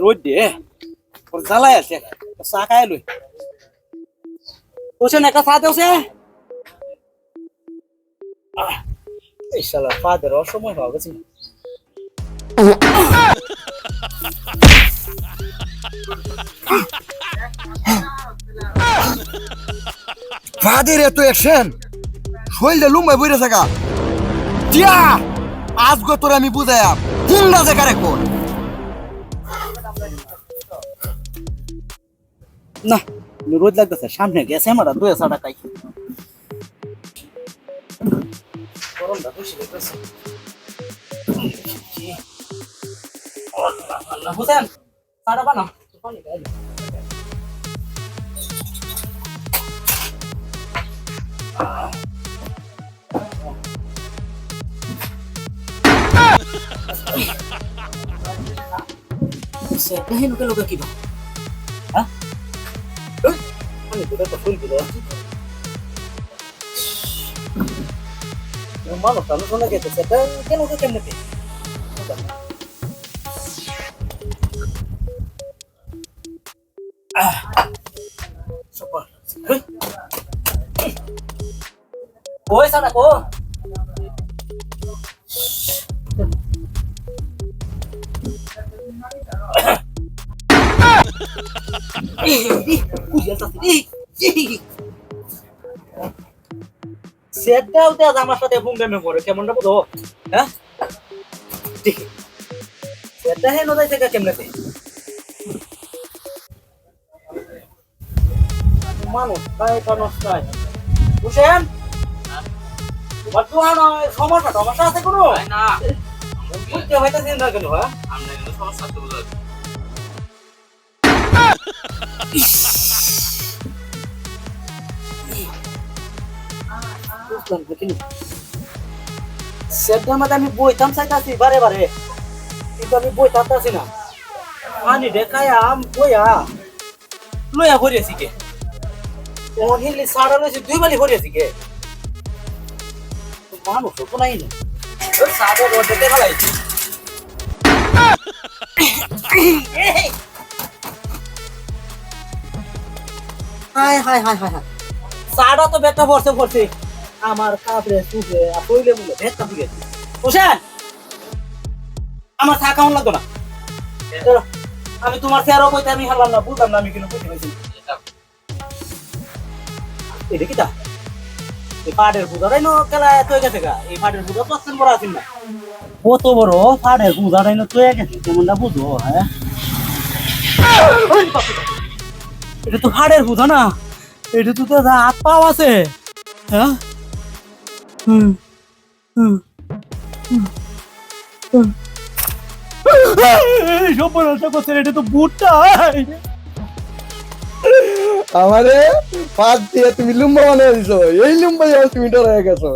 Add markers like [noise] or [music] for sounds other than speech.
রোদ দে ওর জ্বালাই আছে। চা খাই লই ওছেন একটা চা দেওছে এই শালা ফাদের অসময় হওয়া গেছে। ফাদের এত অ্যাকশন শৈলটা লুম্বাই বইরে থাকা টিয়া আজকে তোর আমি বুঝাইয়াম কোনটা জায়গা রেখো না রোদ লাগতেছে, সামনে গেছে আমার দুই চা টাকাই গরমটা বেশি লাগতেছে। সেটা হেন কে লোকে কিবা হ্যাঁ এই, আমি তোদের তো ফুল দিল মানুষ টানুষ না গেছে সেটা কেন কে কেমনে পে ওই সানা সেটাও তো আমার সাথে ফোন গেমে পড়ে কেমনটা বুঝো? হ্যাঁ? ঠিক। সেটা হেন যাই থেকে কেমনেতে মানুষ তাই মানুষ তাই। তো আর সমস্যা সমস্যা আছে কোনো? না বুঝতে হইতেছেন না কেন হ্যাঁ? আমরা সমস্যা তো বুঝতে বুঝলাম না কেন সেটার মধ্যে আমি বইতাম চাইতাছি বারে বারে। কিন্তু আমি বই থাকতাছি না। পানি দেখায়া আম বইয়া লইয়া ভরিয়েছি কে ওর হিলি সারা রয়েছে দুই বালি ভরিয়েছি কে মানুষ তো নাই না। ওই সাদা রোড দেখে ফেলাইছি [laughs] হাই হাই হাই হাই হাই সাড়া তো বেটা পড়ছে পড়ছে আমার কাপড়ে কইলে ভেটটা হোসেন আমার চা খাওয়ান লাগতো না। আমি তোমার চেয়ারও কইতে আমি হারলাম না বুঝলাম না আমি কিন্তু বুঝতে পারছি এটা কি তা? এই পাড়ের বুধারাই নো? কেলা তৈ গেছে গা। এই পাড়ের বুধা পাঁচজন বড় আছেন না। কত বড় পাড়ের বুধারাই নো? তৈ গেছে। কেমনটা বুঝো হ্যাঁ। এটা তো হাড়ের বুধা না? এটা তো তোর হাত পাও আছে। হ্যাঁ? আমারে পাঁচ দিয়ে তুমি লুম্বা বানিয়ে দিছো, এই লুম্বা তুমি ডরে গেছো।